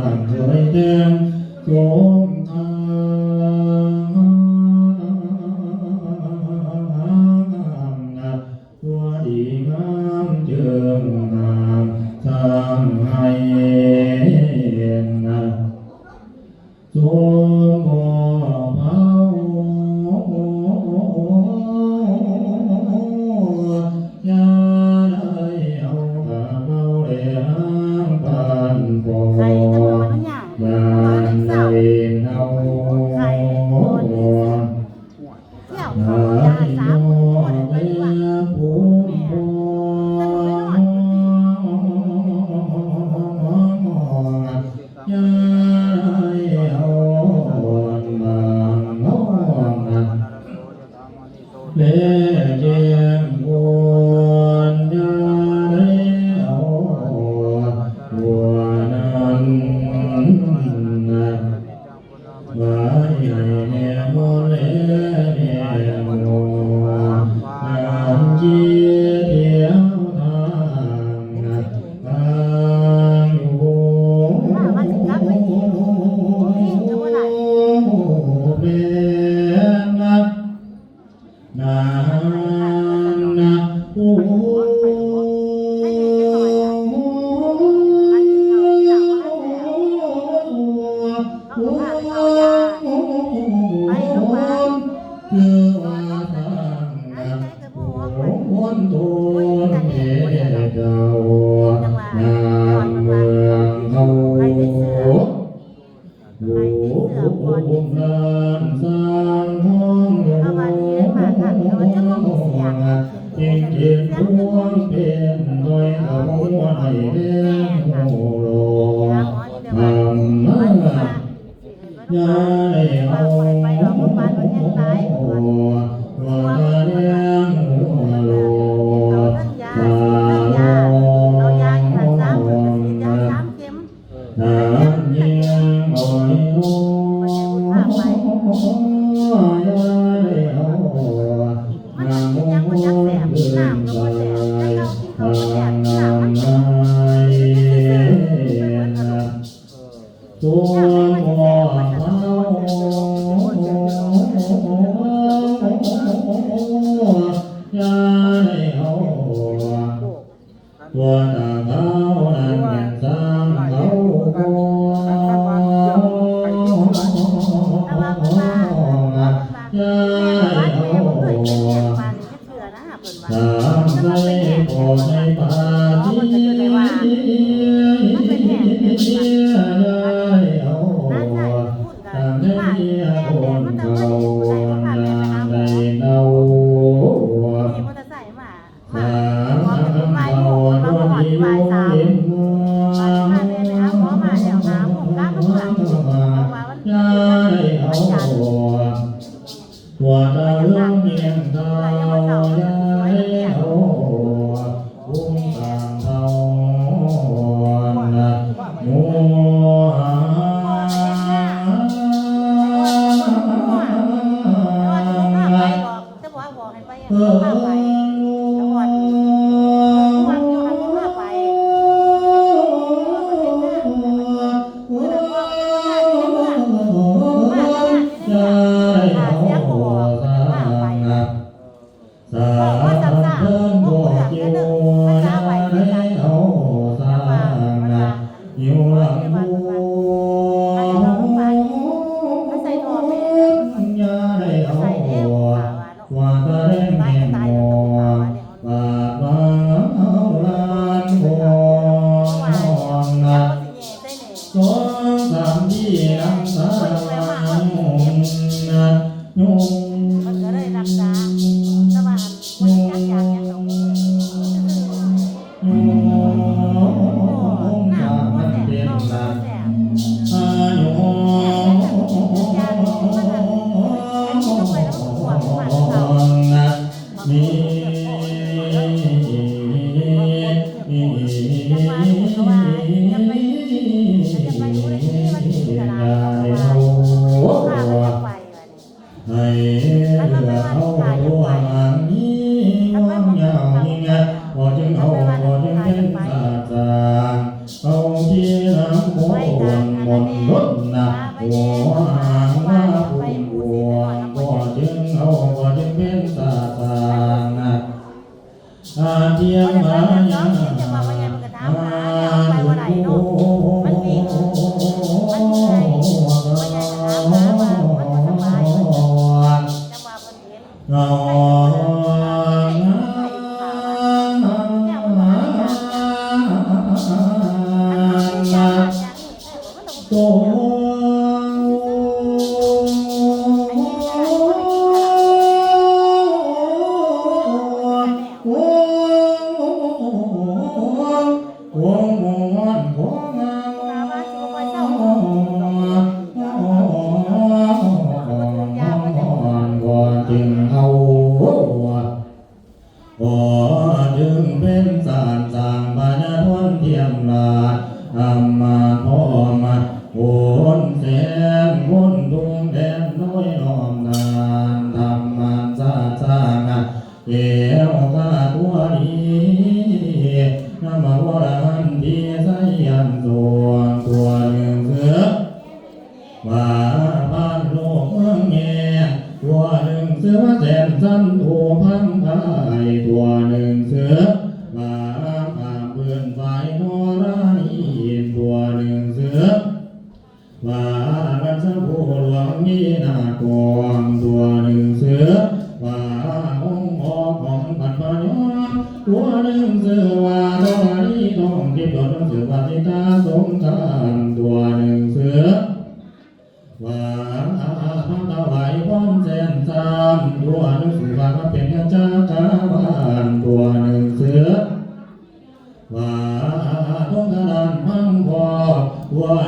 感觉一点。 ยาเล้วว่าเรื่องหัวโลตาโลน้ำเยี่ยงบ่อยโอ้ยาแล้วน้ำมูเบื่อใจทางน้ำไม่ตัวมอ ไปหรอกแต่ว่าบอกให้ไปอะ 房 어! วารัชผู้หลวงมีนากรตัวหนึ่งเสือว่าองค์อของปัตตานีตัวหนึ่งเสือว่าตัวนี้ต้องกิบตัวหนึ่งเสือว่าทิตาสมทานตัวหนึ่งเสือว่าพระตาไหลพ้อมเส้นสามตัวหนึ่งเสือว่าเป็นเจ้าข้าวานตัวหนึ่งเสือ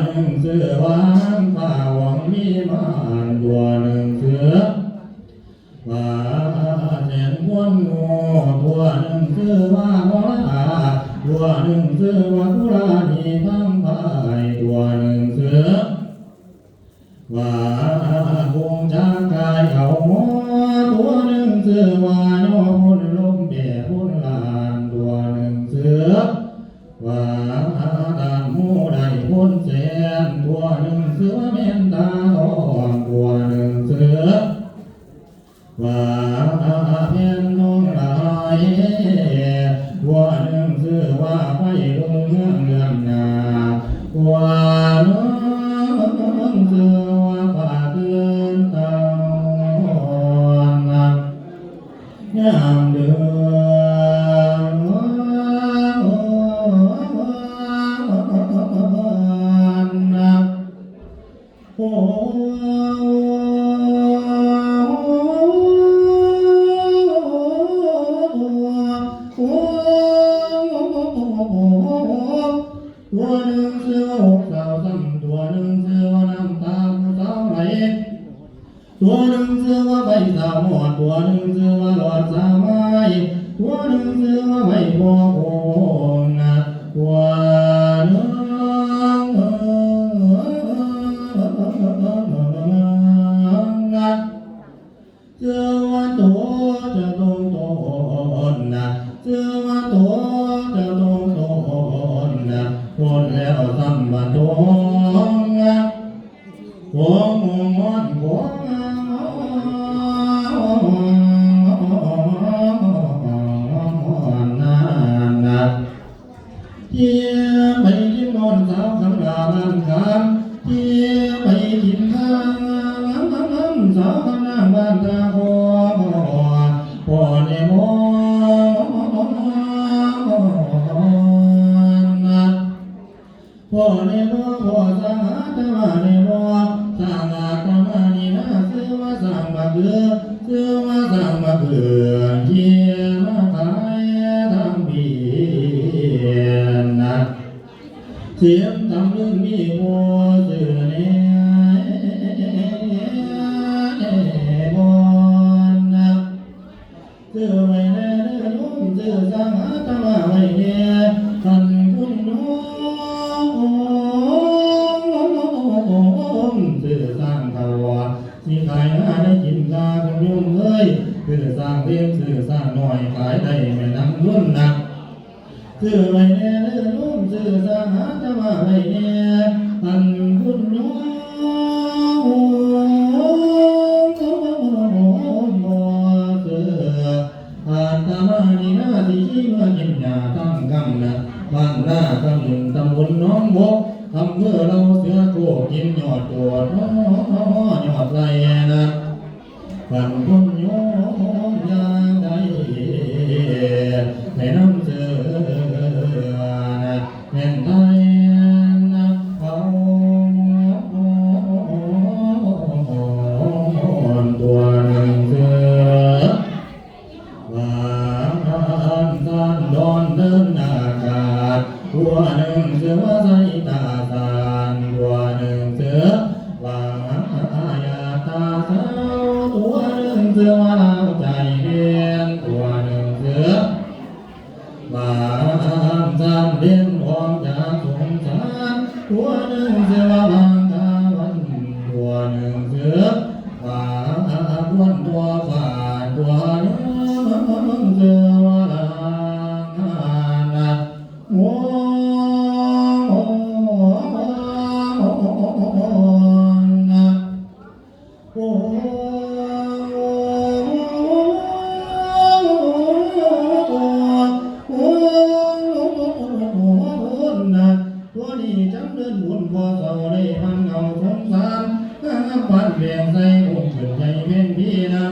หนึ่งเสือวางป่าหวังมีมานตัวหนึ่งเสือว่าเสียงม้วนงูตัวหนึ่งเสือว่ามรณาตัวหนึ่งเสือว่ากุรานีทั้งพายตัวหนึ่งเสือว่าคงจางกายเขาหมอตัวหนึ่งเสือว่าโนอพุ่นลมแด่พุนลา ดังหูได้พ้นแสงตัวหนึ่งเสือแม่ Father, Mother, Holy จะมาไว้แน่อันคุณโยมบ่เสืออาตมานี่นาทีชีวจิญญาตั้งกำนะบ้านหน้ากำหนึ่งตำบลน้องบกอำเภอเราเสือโกกินยอดตัวน้อยอดไรนะ เปลี่ยนใส่องค์ขึ้นใจเป็นพี่นะ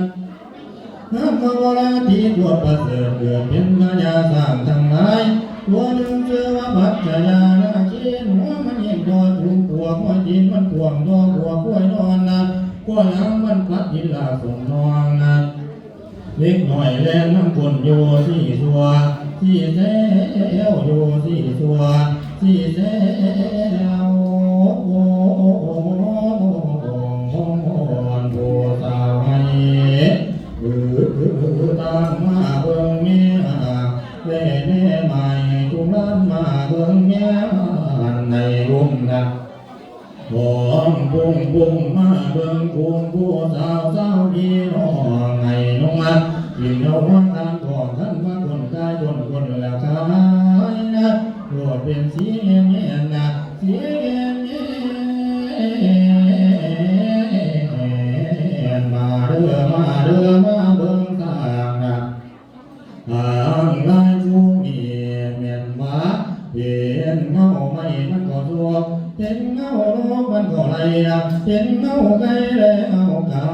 น้ำพระวราทีตัวประเสริฐเกิดเป็นมายาสร้างทั้งหลายตัวหนึ่งเชื่อว่าบัจจยานาคีนหัวมันเห็นตัวถูกตัวหัวจินมันถ่วงตัวหัวกล้วยนอนนะกล้วยยังมันพัดยินลาสมนองนะเล็กหน่อยแลน้ำคนโยที่สัวที่แซวโยที่สัวที่แซว เห็นเงาไกลแล้วกา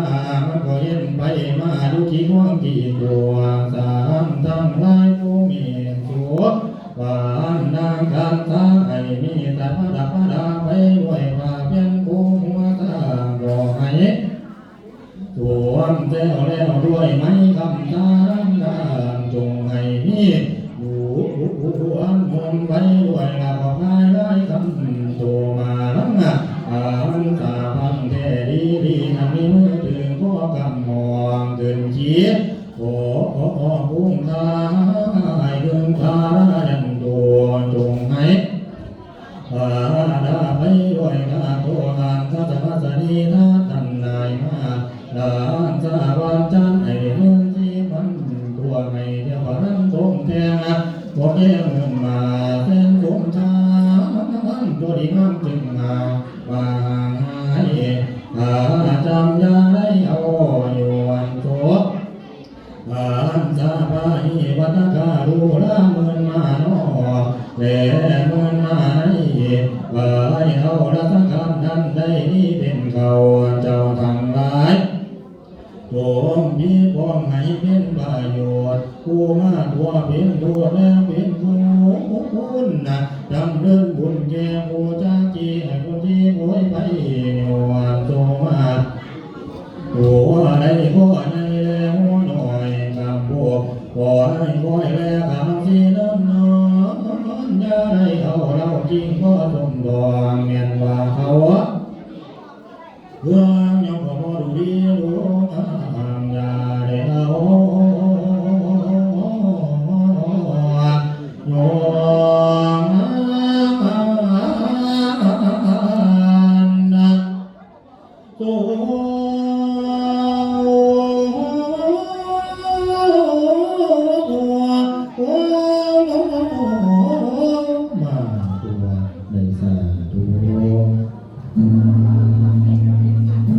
มันก็เห็นไปมาดูขี้ห่วงกี่ตัวสามทางลายผู้มีสัววานนางกันทาให้มีแต่พระดับพระดาไปด้วยว่าเพียนผู้หัวตาบอกให้สวมแจ้วแล้วด้วยไม้คำตาลัง สาวันจันไอเมืองที่มันตัวไงเดียวนั้นสมแทงนะบอกแย่เองมาเส้นสมชาตัวดีงามจึงมาว่าให้อาจำยาได้เอาอยู่วันโสอาหันสาภาหิวัตกาลูละเมือนมาโนแลเมือนมาในวายเอาละสังคำนั้นได้นี่เป็นเขาเจ้าทั้งหลาย โวงมีพร้อมให้เป็นประโยชน์ผู้มาตัวเป็นตัวแล้วเป็นผู้คุณนะจำเดินบุญแก่ผู้จ้าจีให้คนที่โวยไปโยนโตมาหัวในหัวใน nhóm họ đủ đi lỗ hàng nhà